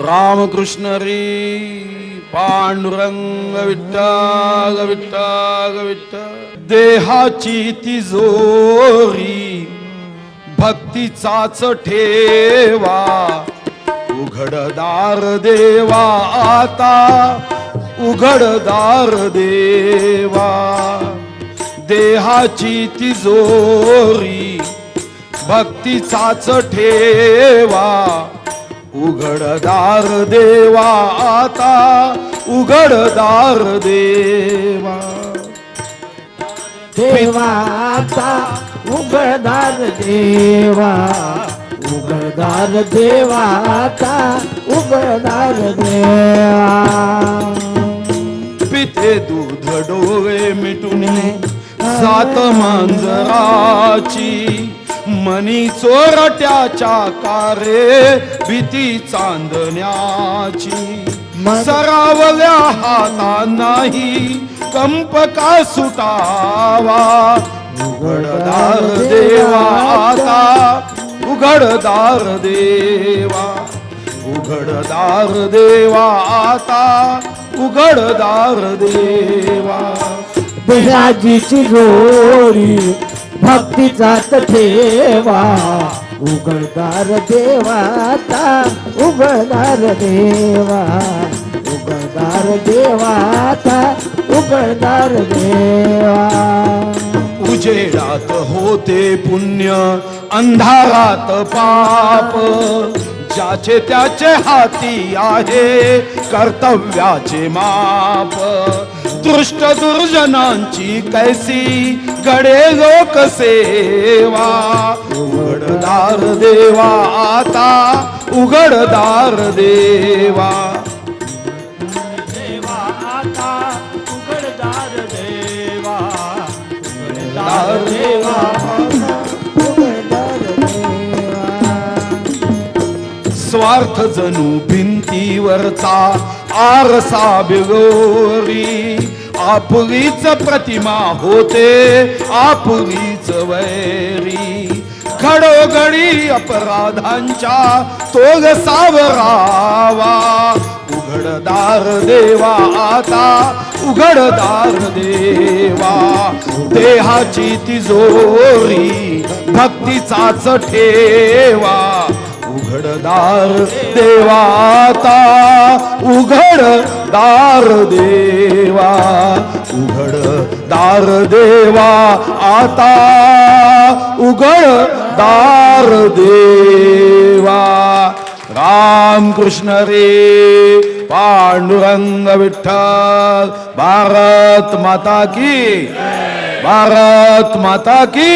रामकृष्ण रे पांडुरंग विठ्ठल विठ्ठल विठ्ठल देहाची तिजोरी भक्तीचाच ठेवा उघडदार देवा आता उघडदार देवा. देहाची तिजोरी भक्तीचाच ठेवा उघडदार देवा आता उघडदार देवा. देवाचा उघडदार देवा. उघडदार देवाचा उघडदार देवा. पिते दूध डोळे मिटुने सात मांजराची. मनी चोरट्याच्या कारे भीती चांदण्याची. सरावल्या हाता नाही कंप का सुटावा. उघडदार देवा आता उघडदार देवा. उघडदार देवा आता उघडदार देवा. देहाजीची जोडी भक्तीचाच ठेवा. उघडदार देवाता उघडदार देवा. उघडदार देवाता उघडदार देवा. उजेडात होते पुण्य अंधारात पाप. ज्याचे त्याचे हाती आहे कर्तव्याचे माप. दृष्ट दुर्जनांची कैसी गडे लोक सेवा. उघडदार देवा आता उघडदार देवा. देवा आता उघडदार देवा. उघडदार देवा उघडदार देवा. स्वार्थ जणू भिंतीवरचा आरसा बिगोरी आपुलीच प्रतिमा होते आपुलीच वैरी. घडोघडी अपराधांच्या तोग सावरावा. उघडदार देवा आता उघडदार देवा. देहाची तिजोरी भक्तीचाच ठेवा. दार देवाता उघडदार देवा उघड दार देवा आता उघड दार देवा. राम कृष्ण रे पांडुरंग विठ्ठल भारत माता की भारत माता की.